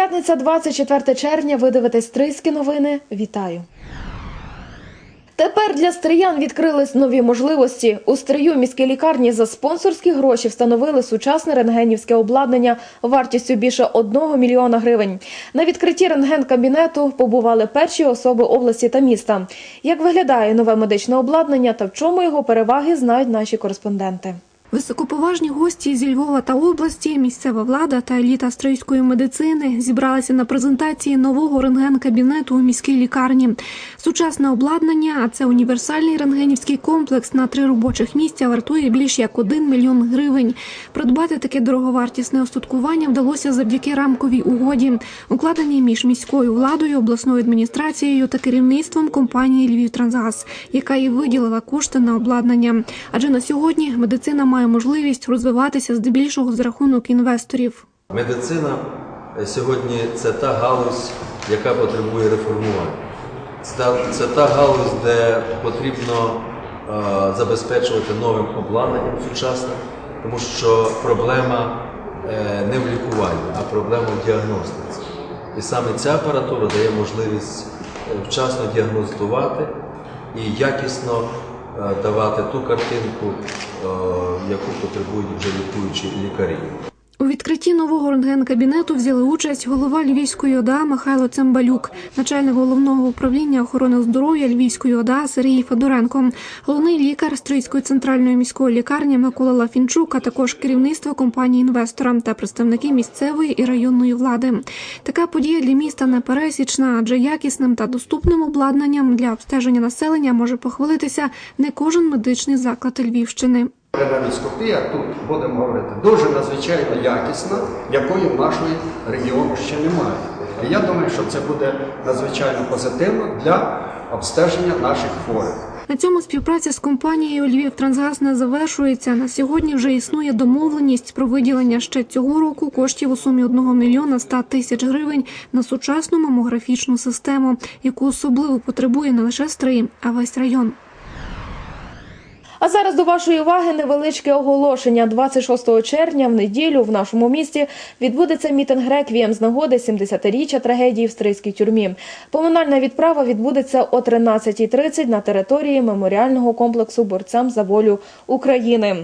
П'ятниця, 24 червня. Ви дивитесь Стрийські новини. Вітаю. Тепер для стриян відкрились нові можливості. У стрию міській лікарні за спонсорські гроші встановили сучасне рентгенівське обладнання вартістю більше 1 мільйона гривень. На відкритті рентген-кабінету побували перші особи області та міста. Як виглядає нове медичне обладнання та в чому його переваги, знають наші кореспонденти. Високоповажні гості зі Львова та області, місцева влада та еліта стрийської медицини зібралися на презентації нового рентген-кабінету у міській лікарні. Сучасне обладнання, а це універсальний рентгенівський комплекс на три робочих місця, вартує більш як 1 мільйон гривень. Придбати таке дороговартісне остаткування вдалося завдяки рамковій угоді, укладеній між міською владою, обласною адміністрацією та керівництвом компанії Львівтрансгаз, яка і виділила кошти на обладнання. Адже на сьогодні медицина має можливість розвиватися здебільшого за рахунок інвесторів. Медицина е, сьогодні це та галузь, яка потребує реформування. Це та, галузь, де потрібно е, забезпечувати новим обладнанням сучасним, тому що проблема е, не в лікуванні, а проблема в діагностиці. І саме ця апаратура дає можливість вчасно діагностувати і якісно давати ту картинку, е, яку потребують вже лікуючі лікарі. У відкритті нового рентген-кабінету взяли участь голова Львівської ОДА Михайло Цимбалюк, начальник головного управління охорони здоров'я Львівської ОДА Сергій Федоренко, головний лікар Стрийської центральної міської лікарні Микола Лафінчук, а також керівництво компанії інвестора та представники місцевої і районної влади. Така подія для міста непересічна, адже якісним та доступним обладнанням для обстеження населення може похвалитися не кожен медичний заклад Львівщини. Рентгеноскопія тут, будемо говорити, дуже надзвичайно якісна, якої в нашого регіону ще немає. І я думаю, що це буде надзвичайно позитивно для обстеження наших хворих. На цьому співпраця з компанією Львів Трансгаз не завершується. На сьогодні вже існує домовленість про виділення ще цього року коштів у сумі 1 мільйона 100 тисяч гривень на сучасну мамографічну систему, яку особливо потребує не лише Стрий, а весь район. А зараз до вашої уваги невеличке оголошення. 26 червня в неділю в нашому місті відбудеться мітинг реквієм з нагоди 70-річчя трагедії в стрийській тюрмі. Поминальна відправа відбудеться о 13.30 на території меморіального комплексу борцям за волю України.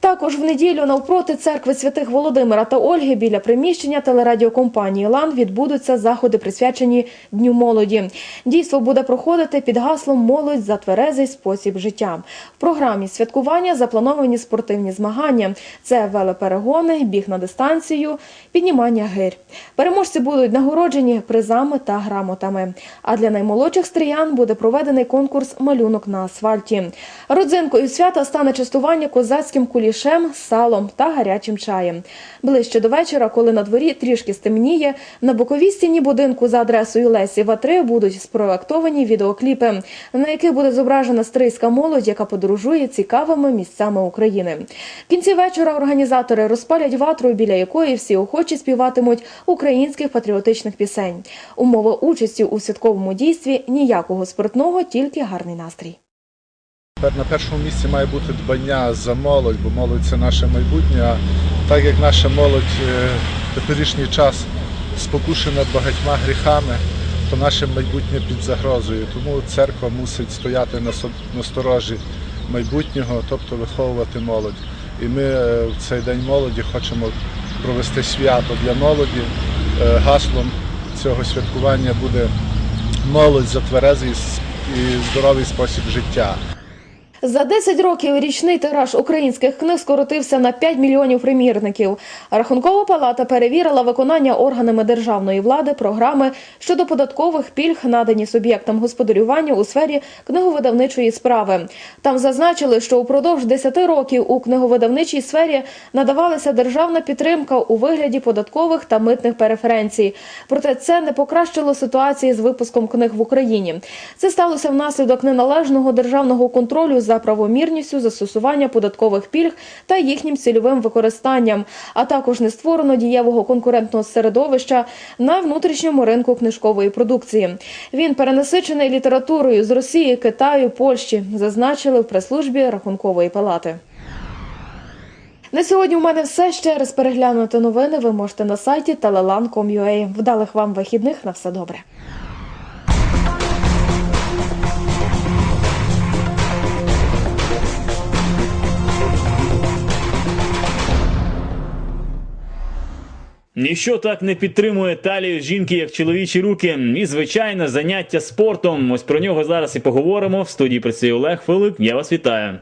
Також в неділю навпроти церкви святих Володимира та Ольги біля приміщення телерадіокомпанії Лан відбудуться заходи, присвячені Дню молоді. Дійство буде проходити під гаслом Молодь за тверезий спосіб життя. В програмі святкування заплановані спортивні змагання: це велоперегони, біг на дистанцію, піднімання гир. Переможці будуть нагороджені призами та грамотами. А для наймолодших стріян буде проведений конкурс Малюнок на асфальті. Родзинкою свята стане частування козацьким кулішем, салом та гарячим чаєм. Ближче до вечора, коли на дворі трішки стемніє, на боковій стіні будинку за адресою Лесі Ватри будуть спроектовані відеокліпи, на яких буде зображена стрийська молодь, яка подорожує цікавими місцями України. В кінці вечора організатори розпалять ватру, біля якої всі охочі співатимуть українських патріотичних пісень. Умова участі у святковому дійстві ніякого спиртного, тільки гарний настрій. На першому місці має бути дбання за молодь, бо молодь це наше майбутнє. А так як наша молодь е, в теперішній час спокушена багатьма гріхами, то наше майбутнє під загрозою. Тому церква мусить стояти на сторожі майбутнього, тобто виховувати молодь. І ми е, в цей день молоді хочемо провести свято для молоді. Е, Гаслом цього святкування буде молодь за тверезий і здоровий спосіб життя. За 10 років річний тираж українських книг скоротився на 5 мільйонів примірників. Рахункова палата перевірила виконання органами державної влади програми щодо податкових пільг, надані суб'єктам господарювання у сфері книговидавничої справи. Там зазначили, що упродовж 10 років у книговидавничій сфері надавалася державна підтримка у вигляді податкових та митних преференцій. Проте це не покращило ситуації з випуском книг в Україні. Це сталося внаслідок неналежного державного контролю за правомірністю застосування податкових пільг та їхнім цільовим використанням, а також не створено дієвого конкурентного середовища на внутрішньому ринку книжкової продукції. Він перенасичений літературою з Росії, Китаю, Польщі, зазначили в прес-службі Рахункової палати. На сьогодні у мене все. Ще раз переглянути новини ви можете на сайті telelan.com.ua. Вдалих вам вихідних на все добре. Ніщо так не підтримує талію жінки, як чоловічі руки. І звичайно, заняття спортом. Ось про нього зараз і поговоримо. В студії працює Олег Филип. Я вас вітаю.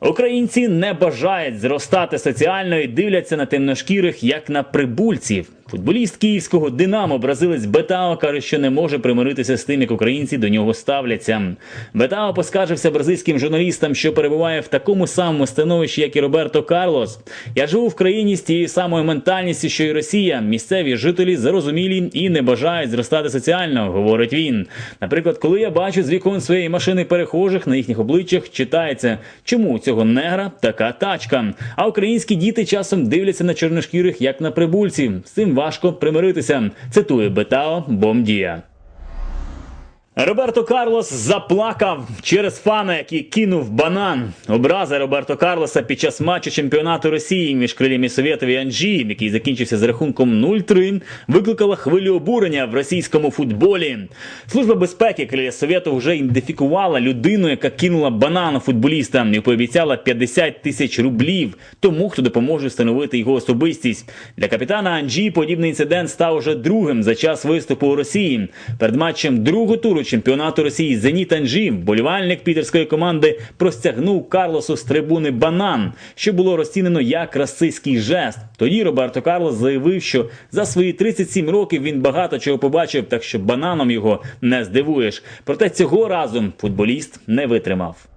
Українці не бажають зростати соціально і дивляться на темношкірих як на прибульців. Футболіст київського Динамо, бразилець Бетао, каже, що не може примиритися з тим, як українці до нього ставляться. Бетао поскаржився бразильським журналістам, що перебуває в такому самому становищі, як і Роберто Карлос. Я живу в країні з тією самою ментальністю, що й Росія. Місцеві жителі зарозумілі і не бажають зростати соціально, говорить він. Наприклад, коли я бачу з вікон своєї машини перехожих, на їхніх обличчях читається, чому у цього негра така тачка. А українські діти часом дивляться на чорношкірих як на прибульців. З цим важко примиритися. Цитує Бетао Бомдія. Роберто Карлос заплакав через фана, який кинув банан. Образа Роберто Карлоса під час матчу чемпіонату Росії між крилями Совєтів і Анжі, який закінчився з рахунком 0-3, викликала хвилю обурення в російському футболі. Служба безпеки криля Совєту вже ідентифікувала людину, яка кинула банан футболіста і пообіцяла 50 тисяч рублів тому, хто допоможе встановити його особистість. Для капітана Анжі подібний інцидент став уже другим за час виступу у Росії. Перед матчем другого туру чемпіонату Росії Зеніт Анжі, вболівальник пітерської команди простягнув Карлосу з трибуни банан, що було розцінено як расистський жест. Тоді Роберто Карлос заявив, що за свої 37 років він багато чого побачив, так що бананом його не здивуєш. Проте цього разу футболіст не витримав.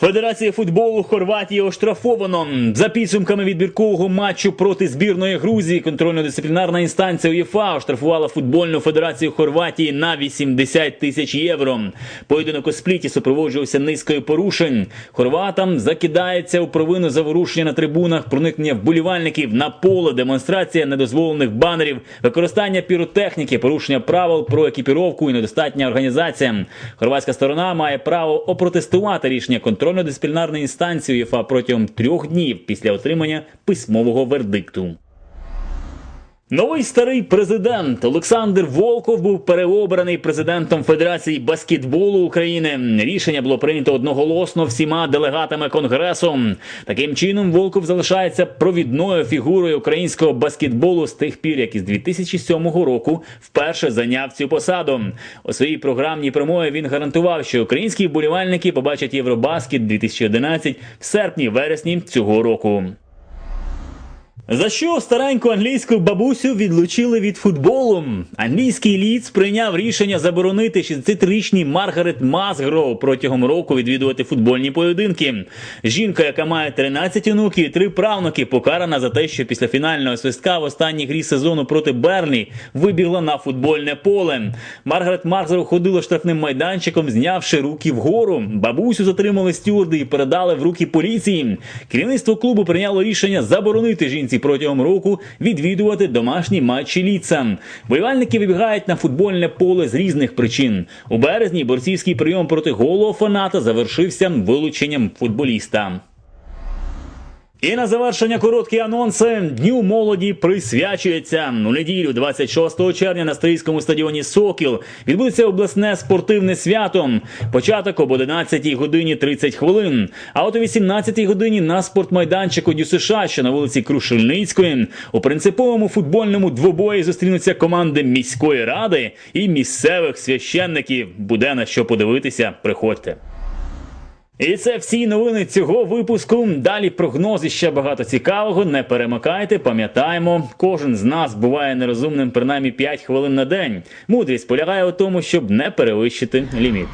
Федерація футболу Хорватії оштрафовано за підсумками відбіркового матчу проти збірної Грузії. Контрольно-дисциплінарна інстанція УЄФА оштрафувала футбольну федерацію Хорватії на 80 тисяч євро. Поєдинок у спліті супроводжувався низкою порушень. Хорватам закидається у провину за ворушення на трибунах, проникнення вболівальників на поле, демонстрація недозволених банерів, використання піротехніки, порушення правил про екіпіровку і недостатня організація. Хорватська сторона має право опротестувати рішення контрольно-дисциплінарної інстанції УЄФА протягом трьох днів після отримання письмового вердикту. Новий старий президент Олександр Волков був переобраний президентом Федерації баскетболу України. Рішення було прийнято одноголосно всіма делегатами конгресу. Таким чином, Волков залишається провідною фігурою українського баскетболу з тих пір, як із 2007 року вперше зайняв цю посаду. У своїй програмній промові він гарантував, що українські вболівальники побачать Євробаскет 2011 в серпні-вересні цього року. За що стареньку англійську бабусю відлучили від футболу? Англійський ліц прийняв рішення заборонити 63-річній Маргарет Масгроу протягом року відвідувати футбольні поєдинки. Жінка, яка має 13 онуків і 3 правнуки, покарана за те, що після фінального свистка в останній грі сезону проти Берлі вибігла на футбольне поле. Маргарет Масгроу ходила штрафним майданчиком, знявши руки вгору. Бабусю затримали стюарди і передали в руки поліції. Керівництво клубу прийняло рішення заборонити жінці протягом року відвідувати домашні матчі ліца. Вболівальники вибігають на футбольне поле з різних причин. У березні борцівський прийом проти голого фаната завершився вилученням футболіста. І на завершення короткі анонси. Дню молоді присвячується. У неділю, 26 червня, на стрийському стадіоні Сокіл відбудеться обласне спортивне свято. Початок об 11 годині 30 хвилин. А от о 18 годині на спортмайданчику ДЮСШ, що на вулиці Крушельницької, у принциповому футбольному двобої зустрінуться команди міської ради і місцевих священників. Буде на що подивитися. Приходьте. І це всі новини цього випуску. Далі прогнози ще багато цікавого. Не перемикайте, пам'ятаємо, кожен з нас буває нерозумним принаймні 5 хвилин на день. Мудрість полягає у тому, щоб не перевищити ліміт.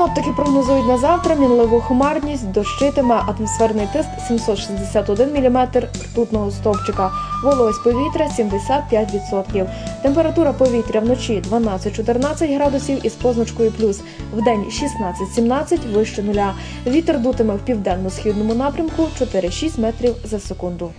Синоптики прогнозують на завтра мінливу хмарність, дощитиме атмосферний тиск 761 мм ртутного стовпчика, вологість повітря 75%. Температура повітря вночі 12-14 градусів із позначкою плюс, вдень 16-17 вище нуля. Вітер дутиме в південно-східному напрямку 4-6 метрів за секунду.